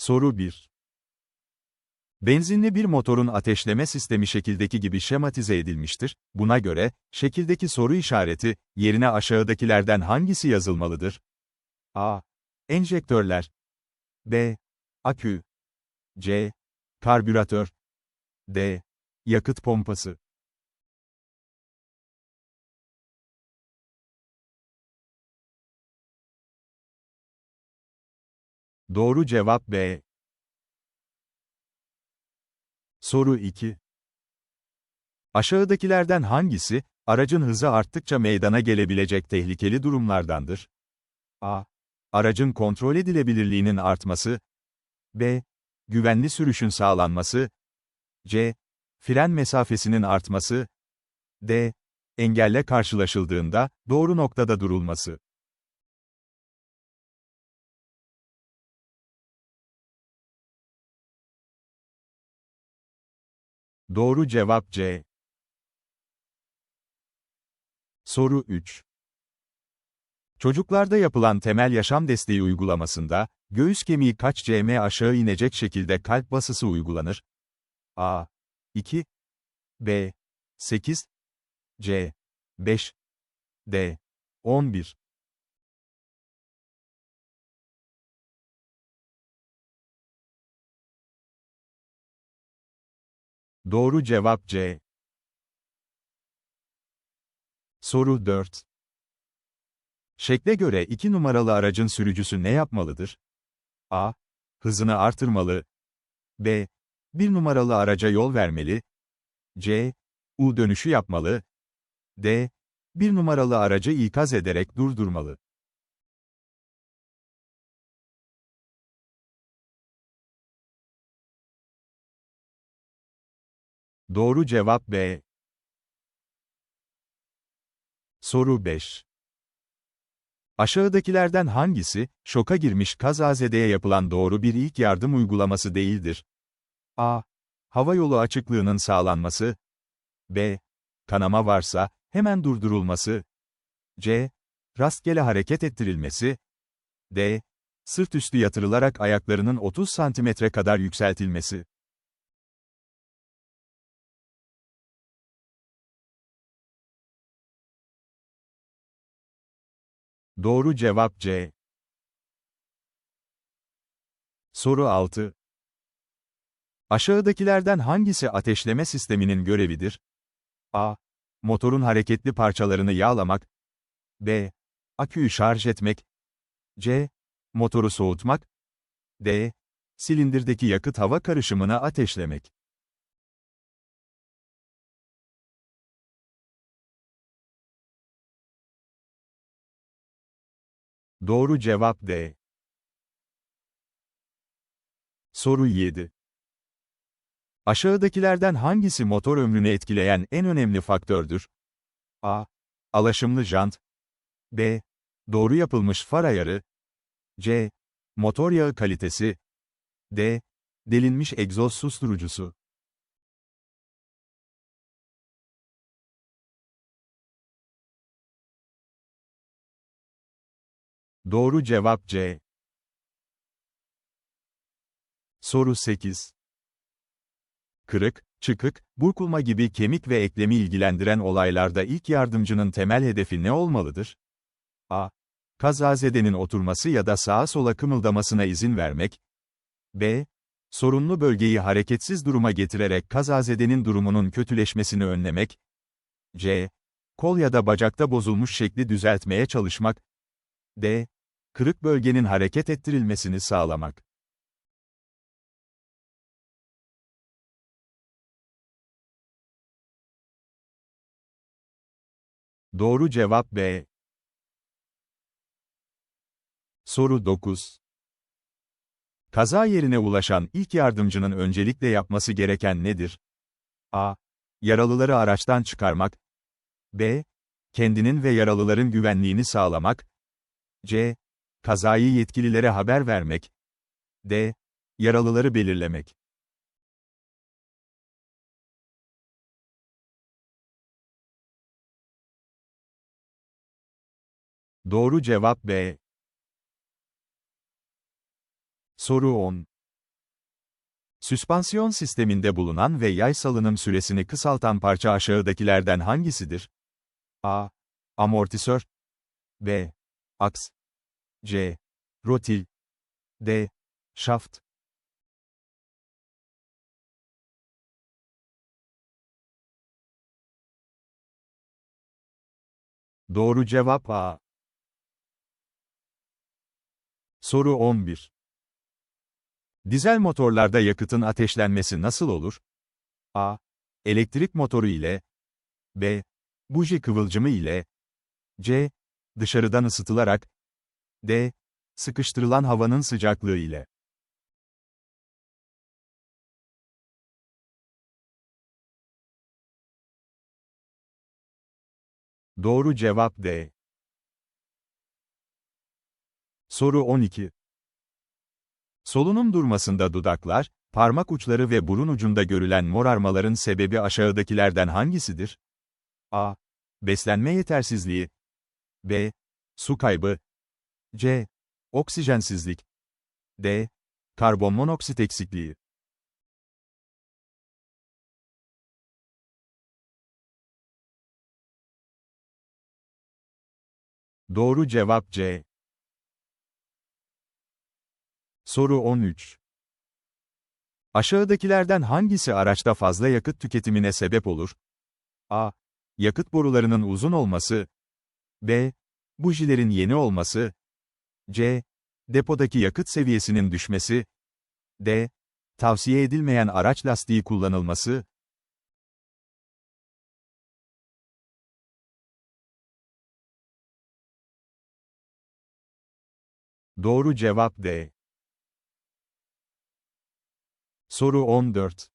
Soru 1. Benzinli bir motorun ateşleme sistemi şekildeki gibi şematize edilmiştir. Buna göre, şekildeki soru işareti, yerine aşağıdakilerden hangisi yazılmalıdır? A. Enjektörler. B. Akü. C. Karbüratör. D. Yakıt pompası. Doğru cevap B. Soru 2. Aşağıdakilerden hangisi, aracın hızı arttıkça meydana gelebilecek tehlikeli durumlardandır? A. Aracın kontrol edilebilirliğinin artması. B. Güvenli sürüşün sağlanması. C. Fren mesafesinin artması. D. Engelle karşılaşıldığında, doğru noktada durulması. Doğru cevap C. Soru 3. Çocuklarda yapılan temel yaşam desteği uygulamasında, göğüs kemiği kaç cm aşağı inecek şekilde kalp basısı uygulanır? A. 2 B. 8 C. 5 D. 11 Doğru cevap C. Soru 4. Şekle göre 2 numaralı aracın sürücüsü ne yapmalıdır? A. Hızını artırmalı. B. 1 numaralı araca yol vermeli. C. U dönüşü yapmalı. D. 1 numaralı aracı ikaz ederek durdurmalı. Doğru cevap B. Soru 5. Aşağıdakilerden hangisi, şoka girmiş kazazedeye yapılan doğru bir ilk yardım uygulaması değildir? A. Hava yolu açıklığının sağlanması. B. Kanama varsa, hemen durdurulması. C. Rastgele hareket ettirilmesi. D. Sırt üstü yatırılarak ayaklarının 30 santimetre kadar yükseltilmesi. Doğru cevap C. Soru 6. Aşağıdakilerden hangisi ateşleme sisteminin görevidir? A. Motorun hareketli parçalarını yağlamak. B. Aküyü şarj etmek. C. Motoru soğutmak. D. Silindirdeki yakıt hava karışımını ateşlemek. Doğru cevap D. Soru 7. Aşağıdakilerden hangisi motor ömrünü etkileyen en önemli faktördür? A. Alaşımlı jant. B. Doğru yapılmış far ayarı. C. Motor yağı kalitesi. D. Delinmiş egzoz susturucusu. Doğru cevap C. Soru 8. Kırık, çıkık, burkulma gibi kemik ve eklemi ilgilendiren olaylarda ilk yardımcının temel hedefi ne olmalıdır? A. Kazazedenin oturması ya da sağa sola kımıldamasına izin vermek. B. Sorunlu bölgeyi hareketsiz duruma getirerek kazazedenin durumunun kötüleşmesini önlemek. C. Kol ya da bacakta bozulmuş şekli düzeltmeye çalışmak. D. Kırık bölgenin hareket ettirilmesini sağlamak. Doğru cevap B. Soru 9. Kaza yerine ulaşan ilk yardımcının öncelikle yapması gereken nedir? A. Yaralıları araçtan çıkarmak. B. Kendinin ve yaralıların güvenliğini sağlamak. C. Kazayı yetkililere haber vermek. D. Yaralıları belirlemek. Doğru cevap B. Soru 10. Süspansiyon sisteminde bulunan ve yay salınım süresini kısaltan parça aşağıdakilerden hangisidir? A. Amortisör B. Aks C. Rotil D. Şaft Doğru cevap A. Soru 11. Dizel motorlarda yakıtın ateşlenmesi nasıl olur? A. Elektrik motoru ile B. Buji kıvılcımı ile C. Dışarıdan ısıtılarak D. Sıkıştırılan havanın sıcaklığı ile Doğru cevap D. Soru 12. Solunum durmasında dudaklar, parmak uçları ve burun ucunda görülen morarmaların sebebi aşağıdakilerden hangisidir? A. Beslenme yetersizliği. B. Su kaybı. C. Oksijensizlik. D. Karbon monoksit eksikliği. Doğru cevap C. Soru 13. Aşağıdakilerden hangisi araçta fazla yakıt tüketimine sebep olur? A. Yakıt borularının uzun olması. B. Bujilerin yeni olması. C. Depodaki yakıt seviyesinin düşmesi. D. Tavsiye edilmeyen araç lastiği kullanılması. Doğru cevap D. Soru 14.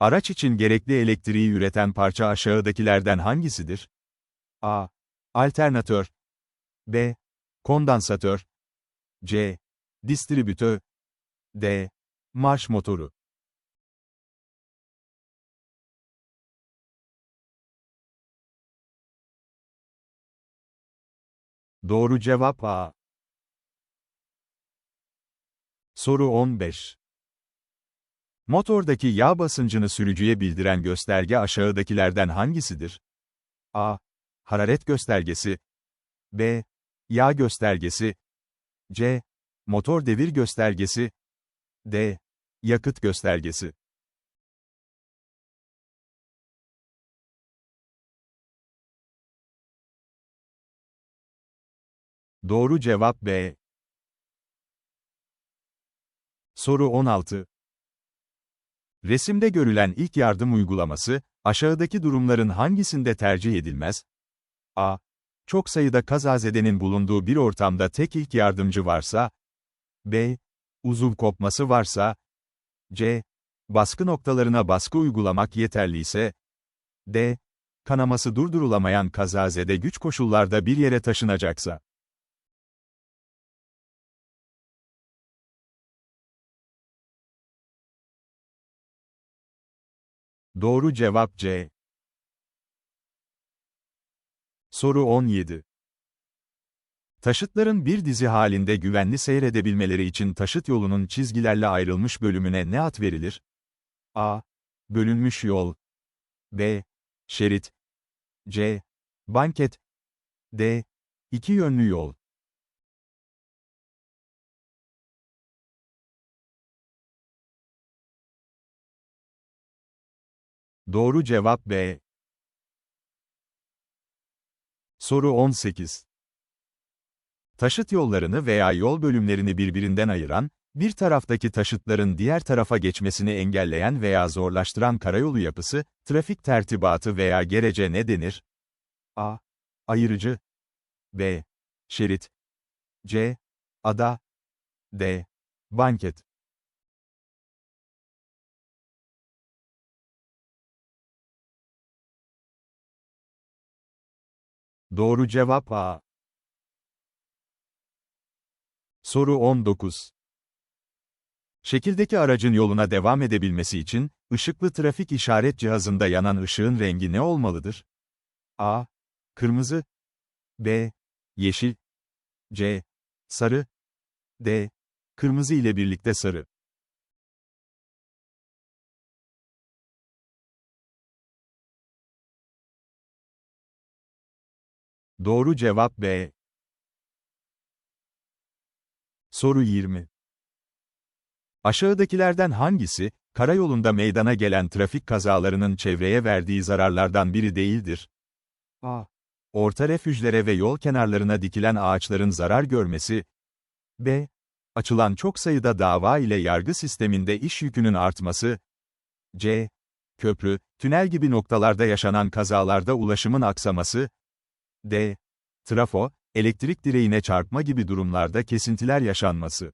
Araç için gerekli elektriği üreten parça aşağıdakilerden hangisidir? A. Alternatör B. Kondansatör C. Distribütör D. Marş motoru Doğru cevap A. Soru 15. Motordaki yağ basıncını sürücüye bildiren gösterge aşağıdakilerden hangisidir? A. Hararet göstergesi B. Yağ göstergesi C. Motor devir göstergesi D. Yakıt göstergesi Doğru cevap B. Soru 16. Resimde görülen ilk yardım uygulaması, aşağıdaki durumların hangisinde tercih edilmez? A. Çok sayıda kazazedenin bulunduğu bir ortamda tek ilk yardımcı varsa, B. Uzuv kopması varsa, C. Baskı noktalarına baskı uygulamak yeterliyse, D. Kanaması durdurulamayan kazazede güç koşullarda bir yere taşınacaksa. Doğru cevap C. Soru 17. Taşıtların bir dizi halinde güvenli seyredebilmeleri için taşıt yolunun çizgilerle ayrılmış bölümüne ne ad verilir? A. Bölünmüş yol. B. Şerit. C. Banket. D. İki yönlü yol. Doğru cevap B. Soru 18. Taşıt yollarını veya yol bölümlerini birbirinden ayıran, bir taraftaki taşıtların diğer tarafa geçmesini engelleyen veya zorlaştıran karayolu yapısı, trafik tertibatı veya gerece ne denir? A. Ayırıcı B. Şerit C. Ada D. Banket Doğru cevap A. Soru 19. Şekildeki aracın yoluna devam edebilmesi için, ışıklı trafik işaret cihazında yanan ışığın rengi ne olmalıdır? A. Kırmızı B. Yeşil C. Sarı D. Kırmızı ile birlikte sarı Doğru cevap B. Soru 20. Aşağıdakilerden hangisi, karayolunda meydana gelen trafik kazalarının çevreye verdiği zararlardan biri değildir? A. Orta refüjlere ve yol kenarlarına dikilen ağaçların zarar görmesi. B. Açılan çok sayıda dava ile yargı sisteminde iş yükünün artması. C. Köprü, tünel gibi noktalarda yaşanan kazalarda ulaşımın aksaması. D. Trafo, elektrik direğine çarpma gibi durumlarda kesintiler yaşanması.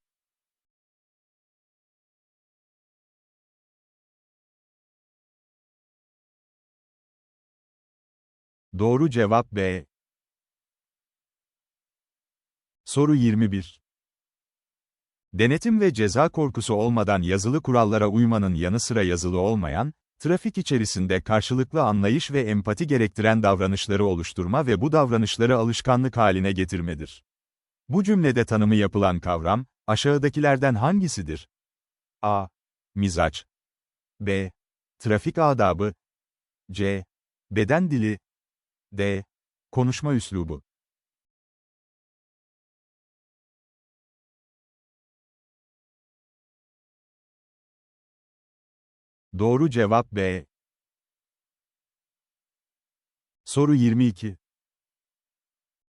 Doğru cevap B. Soru 21. Denetim ve ceza korkusu olmadan yazılı kurallara uymanın yanı sıra yazılı olmayan, trafik içerisinde karşılıklı anlayış ve empati gerektiren davranışları oluşturma ve bu davranışları alışkanlık haline getirmedir. Bu cümlede tanımı yapılan kavram, aşağıdakilerden hangisidir? A. Mizaç B. Trafik adabı C. Beden dili D. Konuşma üslubu Doğru cevap B. Soru 22.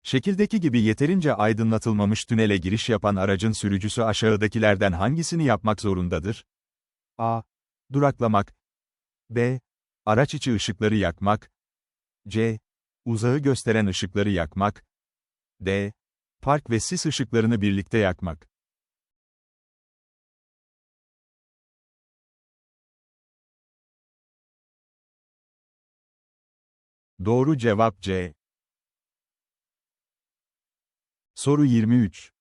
Şekildeki gibi yeterince aydınlatılmamış tünele giriş yapan aracın sürücüsü aşağıdakilerden hangisini yapmak zorundadır? A. Duraklamak. B. Araç içi ışıkları yakmak. C. Uzağı gösteren ışıkları yakmak. D. Park ve sis ışıklarını birlikte yakmak. Doğru cevap C. Soru 23.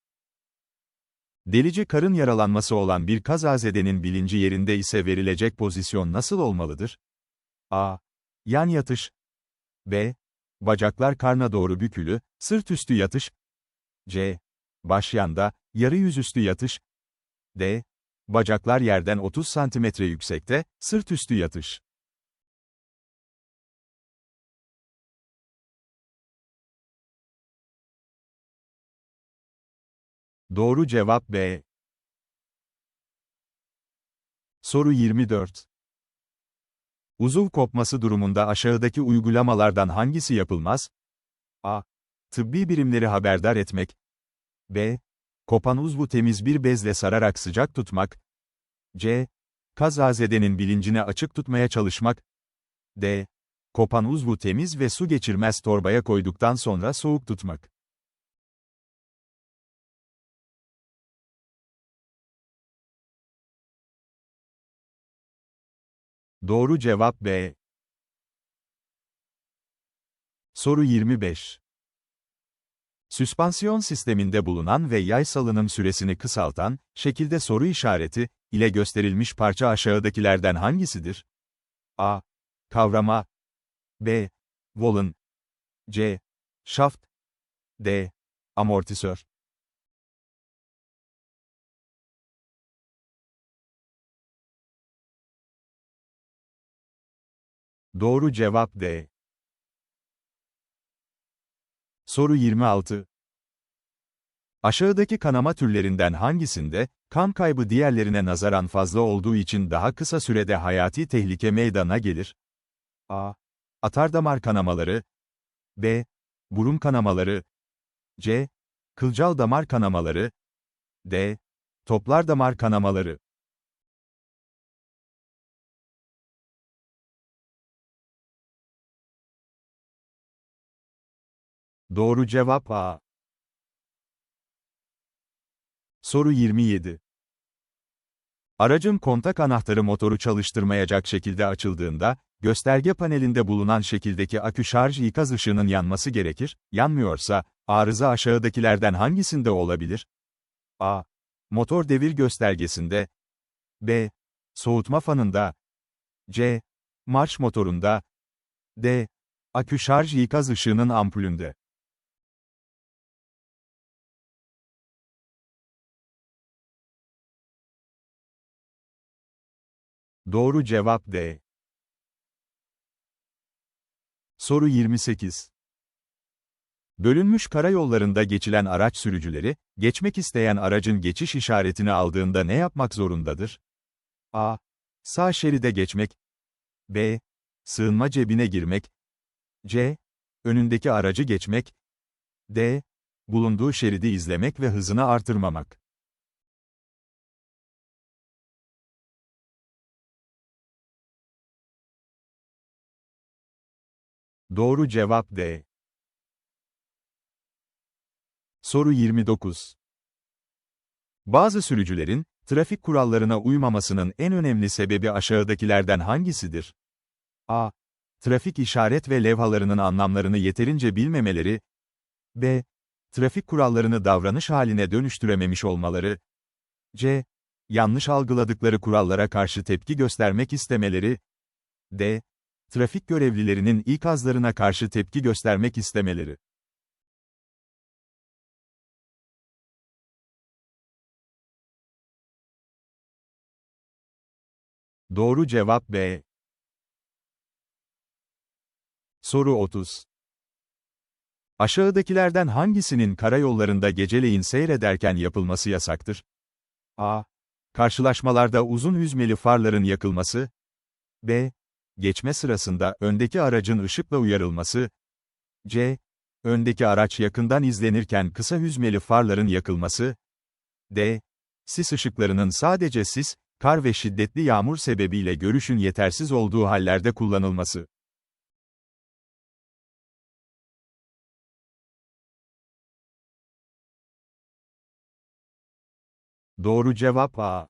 Delici karın yaralanması olan bir kazazedenin bilinci yerinde ise verilecek pozisyon nasıl olmalıdır? A. Yan yatış. B. Bacaklar karna doğru bükülü, sırt üstü yatış. C. Baş yanda, yarı yüzüstü yatış. D. Bacaklar yerden 30 cm yüksekte, sırt üstü yatış. Doğru cevap B. Soru 24. Uzuv kopması durumunda aşağıdaki uygulamalardan hangisi yapılmaz? A. Tıbbi birimleri haberdar etmek. B. Kopan uzvu temiz bir bezle sararak sıcak tutmak. C. Kazazedenin bilincini açık tutmaya çalışmak. D. Kopan uzvu temiz ve su geçirmez torbaya koyduktan sonra soğuk tutmak. Doğru cevap B. Soru 25. Süspansiyon sisteminde bulunan ve yay salınım süresini kısaltan, şekilde soru işareti, ile gösterilmiş parça aşağıdakilerden hangisidir? A. Kavrama B. Volun C. Şaft D. Amortisör Doğru cevap D. Soru 26. Aşağıdaki kanama türlerinden hangisinde, kan kaybı diğerlerine nazaran fazla olduğu için daha kısa sürede hayati tehlike meydana gelir? A. Atardamar kanamaları B. Burun kanamaları C. Kılcal damar kanamaları D. Toplar damar kanamaları Doğru cevap A. Soru 27. Aracın kontak anahtarı motoru çalıştırmayacak şekilde açıldığında, gösterge panelinde bulunan şekildeki akü şarj ikaz ışığının yanması gerekir, yanmıyorsa, arıza aşağıdakilerden hangisinde olabilir? A. Motor devir göstergesinde B. Soğutma fanında C. Marş motorunda D. Akü şarj ikaz ışığının ampulünde Doğru cevap D. Soru 28. Bölünmüş karayollarında geçilen araç sürücüleri, geçmek isteyen aracın geçiş işaretini aldığında ne yapmak zorundadır? A. Sağ şeride geçmek. B. Sığınma cebine girmek. C. Önündeki aracı geçmek. D. Bulunduğu şeridi izlemek ve hızını artırmamak. Doğru cevap D. Soru 29. Bazı sürücülerin, trafik kurallarına uymamasının en önemli sebebi aşağıdakilerden hangisidir? A. Trafik işaret ve levhalarının anlamlarını yeterince bilmemeleri. B. Trafik kurallarını davranış haline dönüştürememiş olmaları. C. Yanlış algıladıkları kurallara karşı tepki göstermek istemeleri. D. Trafik görevlilerinin ikazlarına karşı tepki göstermek istemeleri. Doğru cevap B. Soru 30. Aşağıdakilerden hangisinin karayollarında geceleyin seyrederken yapılması yasaktır? A. Karşılaşmalarda uzun hüzmeli farların yakılması. B. Geçme sırasında öndeki aracın ışıkla uyarılması. C. Öndeki araç yakından izlenirken kısa hüzmeli farların yakılması. D. Sis ışıklarının sadece sis, kar ve şiddetli yağmur sebebiyle görüşün yetersiz olduğu hallerde kullanılması. Doğru cevap A.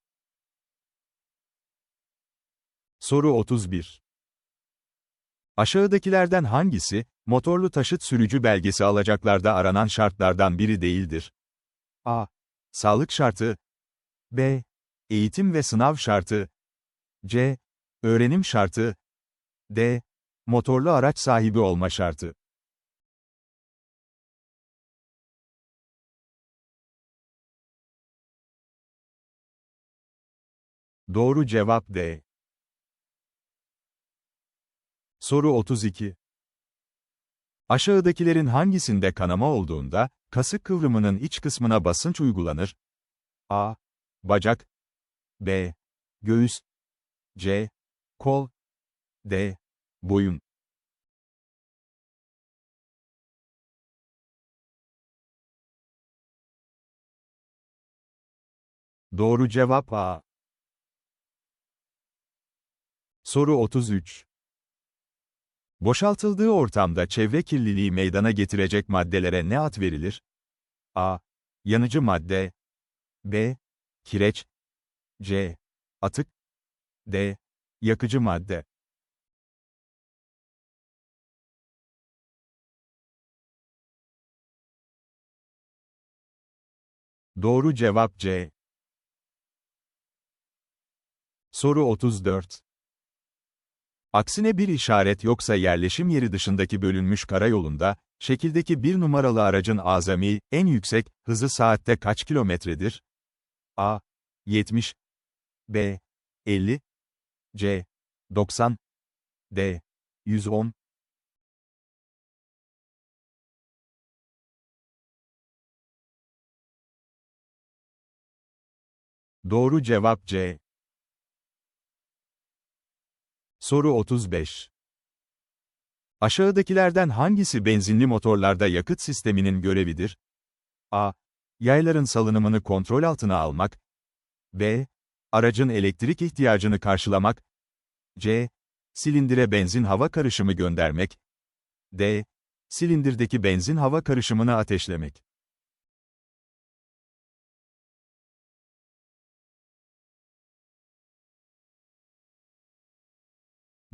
Soru 31. Aşağıdakilerden hangisi, motorlu taşıt sürücü belgesi alacaklarda aranan şartlardan biri değildir? A. Sağlık şartı. B. Eğitim ve sınav şartı. C. Öğrenim şartı. D. Motorlu araç sahibi olma şartı. Doğru cevap D. Soru 32. Aşağıdakilerin hangisinde kanama olduğunda, kasık kıvrımının iç kısmına basınç uygulanır? A. Bacak B. Göğüs C. Kol D. Boyun Doğru cevap A. Soru 33. Boşaltıldığı ortamda çevre kirliliği meydana getirecek maddelere ne ad verilir? A. Yanıcı madde B. Kireç C. Atık D. Yakıcı madde Doğru cevap C. Soru 34. Aksine bir işaret yoksa yerleşim yeri dışındaki bölünmüş karayolunda, şekildeki bir numaralı aracın azami, en yüksek, hızı saatte kaç kilometredir? A. 70 B. 50 C. 90 D. 110 Doğru cevap C. Soru 35. Aşağıdakilerden hangisi benzinli motorlarda yakıt sisteminin görevidir? A. Yayların salınımını kontrol altına almak. B. Aracın elektrik ihtiyacını karşılamak. C. Silindire benzin hava karışımı göndermek. D. Silindirdeki benzin hava karışımını ateşlemek.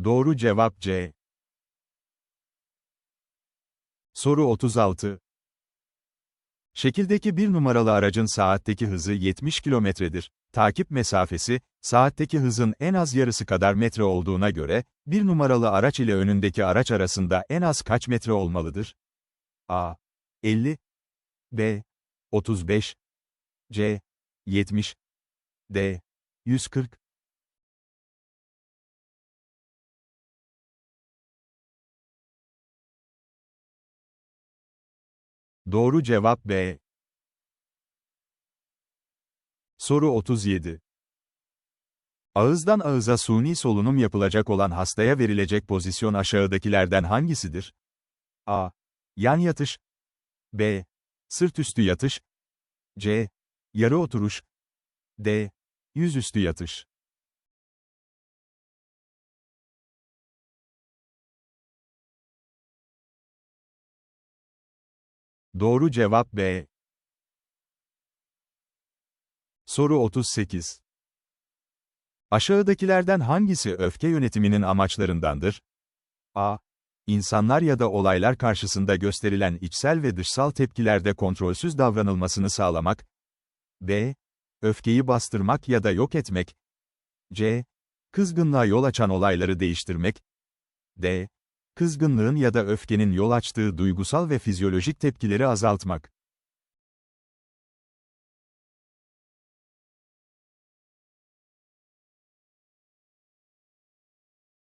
Doğru cevap C. Soru 36. Şekildeki bir numaralı aracın saatteki hızı 70 kilometredir. Takip mesafesi, saatteki hızın en az yarısı kadar metre olduğuna göre, bir numaralı araç ile önündeki araç arasında en az kaç metre olmalıdır? A. 50 B. 35 C. 70 D. 140 Doğru cevap B. Soru 37. Ağızdan ağıza suni solunum yapılacak olan hastaya verilecek pozisyon aşağıdakilerden hangisidir? A. Yan yatış. B. Sırt üstü yatış. C. Yarı oturuş. D. Yüzüstü yatış. Doğru cevap B. Soru 38. Aşağıdakilerden hangisi öfke yönetiminin amaçlarındandır? A. İnsanlar ya da olaylar karşısında gösterilen içsel ve dışsal tepkilerde kontrolsüz davranılmasını sağlamak. B. Öfkeyi bastırmak ya da yok etmek. C. Kızgınlığa yol açan olayları değiştirmek. D. Kızgınlığın ya da öfkenin yol açtığı duygusal ve fizyolojik tepkileri azaltmak.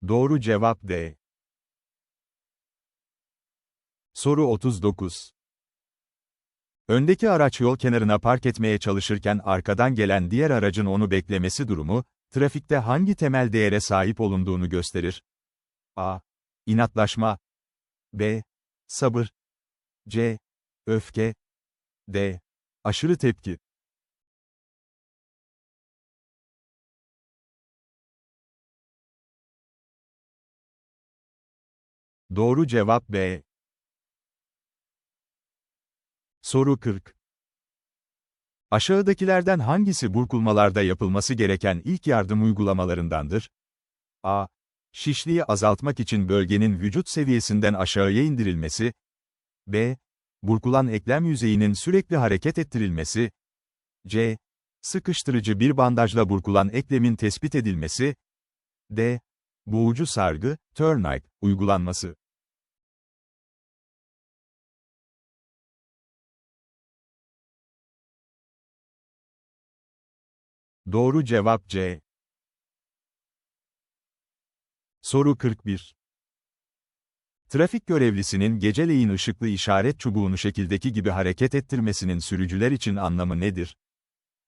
Doğru cevap D. Soru 39. Öndeki araç yol kenarına park etmeye çalışırken arkadan gelen diğer aracın onu beklemesi durumu, trafikte hangi temel değere sahip olunduğunu gösterir? A. İnatlaşma. B. Sabır. C. Öfke. D. Aşırı tepki. Doğru cevap B. Soru 40. Aşağıdakilerden hangisi burkulmalarda yapılması gereken ilk yardım uygulamalarındandır? A. Şişliği azaltmak için bölgenin vücut seviyesinden aşağıya indirilmesi. B. Burkulan eklem yüzeyinin sürekli hareket ettirilmesi. C. Sıkıştırıcı bir bandajla burkulan eklemin tespit edilmesi. D. Boğucu sargı, tourniquet, uygulanması. Doğru cevap C. Soru 41. Trafik görevlisinin geceleyin ışıklı işaret çubuğunu şekildeki gibi hareket ettirmesinin sürücüler için anlamı nedir?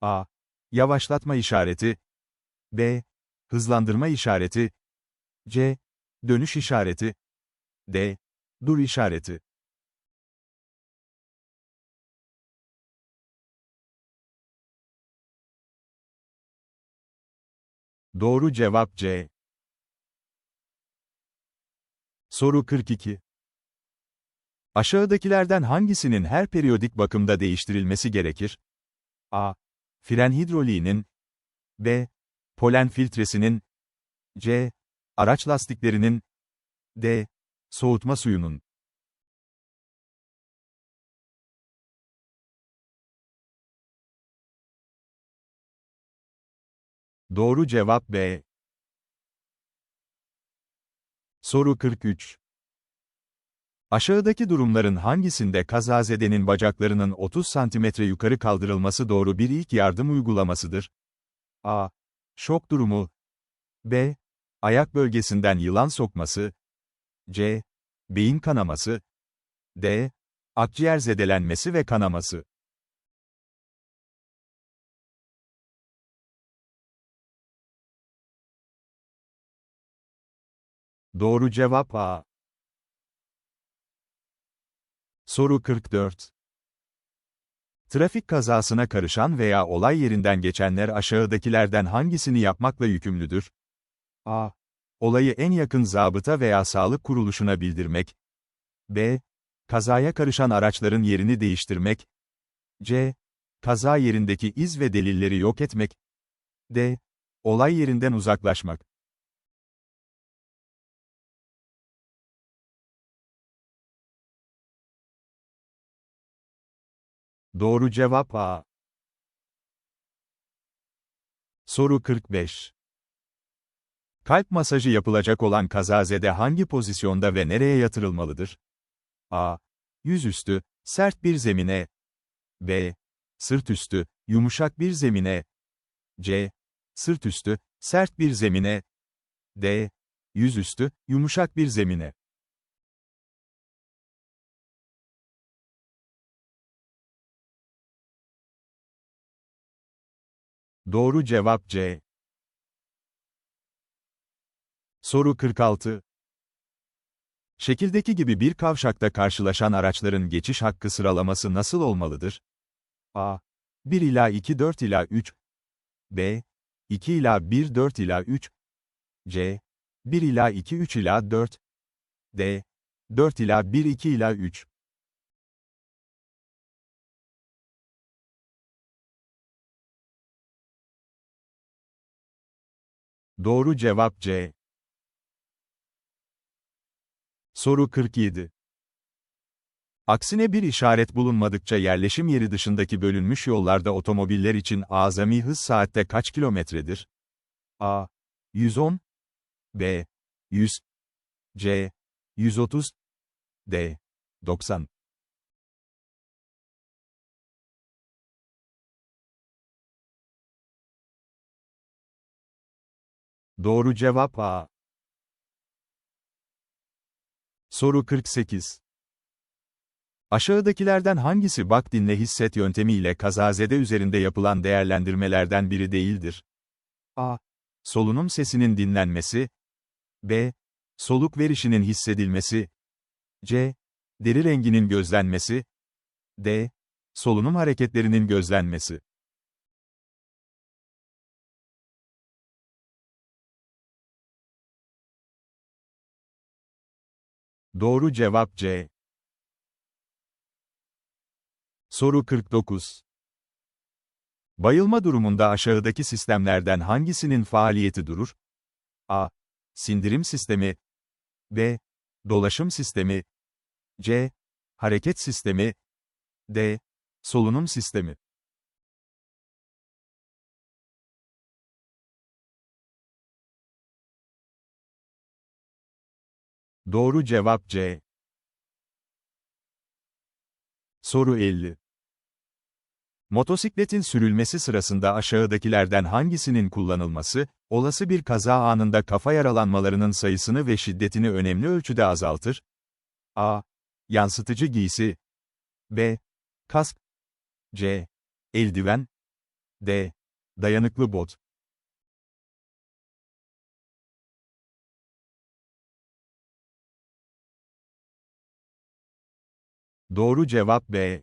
A. Yavaşlatma işareti. B. Hızlandırma işareti. C. Dönüş işareti. D. Dur işareti. Doğru cevap C. Soru 42. Aşağıdakilerden hangisinin her periyodik bakımda değiştirilmesi gerekir? A. Fren hidroliğinin B. Polen filtresinin C. Araç lastiklerinin D. Soğutma suyunun Doğru cevap B. Soru 43. Aşağıdaki durumların hangisinde kazazedenin bacaklarının 30 cm yukarı kaldırılması doğru bir ilk yardım uygulamasıdır? A. Şok durumu. B. Ayak bölgesinden yılan sokması. C. Beyin kanaması. D. Akciğer zedelenmesi ve kanaması. Doğru cevap A. Soru 44. Trafik kazasına karışan veya olay yerinden geçenler aşağıdakilerden hangisini yapmakla yükümlüdür? A. Olayı en yakın zabıta veya sağlık kuruluşuna bildirmek. B. Kazaya karışan araçların yerini değiştirmek. C. Kaza yerindeki iz ve delilleri yok etmek. D. Olay yerinden uzaklaşmak. Doğru cevap A. Soru 45. Kalp masajı yapılacak olan kazazede hangi pozisyonda ve nereye yatırılmalıdır? A. Yüzüstü, sert bir zemine. B. Sırt üstü, yumuşak bir zemine. C. Sırt üstü, sert bir zemine. D. Yüzüstü, yumuşak bir zemine. Doğru cevap C. Soru 46. Şekildeki gibi bir kavşakta karşılaşan araçların geçiş hakkı sıralaması nasıl olmalıdır? A. 1 ila 2 4 ila 3 B. 2 ila 1 4 ila 3 C. 1 ila 2 3 ila 4 D. 4 ila 1 2 ila 3 Doğru cevap C. Soru 47. Aksine bir işaret bulunmadıkça yerleşim yeri dışındaki bölünmüş yollarda otomobiller için azami hız saatte kaç kilometredir? A. 110 B. 100 C. 130 D. 90 Doğru cevap A. Soru 48. Aşağıdakilerden hangisi bak dinle hisset yöntemiyle kazazede üzerinde yapılan değerlendirmelerden biri değildir? A. Solunum sesinin dinlenmesi. B. Soluk verişinin hissedilmesi. C. Deri renginin gözlenmesi. D. Solunum hareketlerinin gözlenmesi. Doğru cevap C. Soru 49. Bayılma durumunda aşağıdaki sistemlerden hangisinin faaliyeti durur? A. Sindirim sistemi B. Dolaşım sistemi C. Hareket sistemi D. Solunum sistemi Doğru cevap C. Soru 50. Motosikletin sürülmesi sırasında aşağıdakilerden hangisinin kullanılması, olası bir kaza anında kafa yaralanmalarının sayısını ve şiddetini önemli ölçüde azaltır? A. Yansıtıcı giysi B. Kask C. Eldiven D. Dayanıklı bot Doğru cevap B.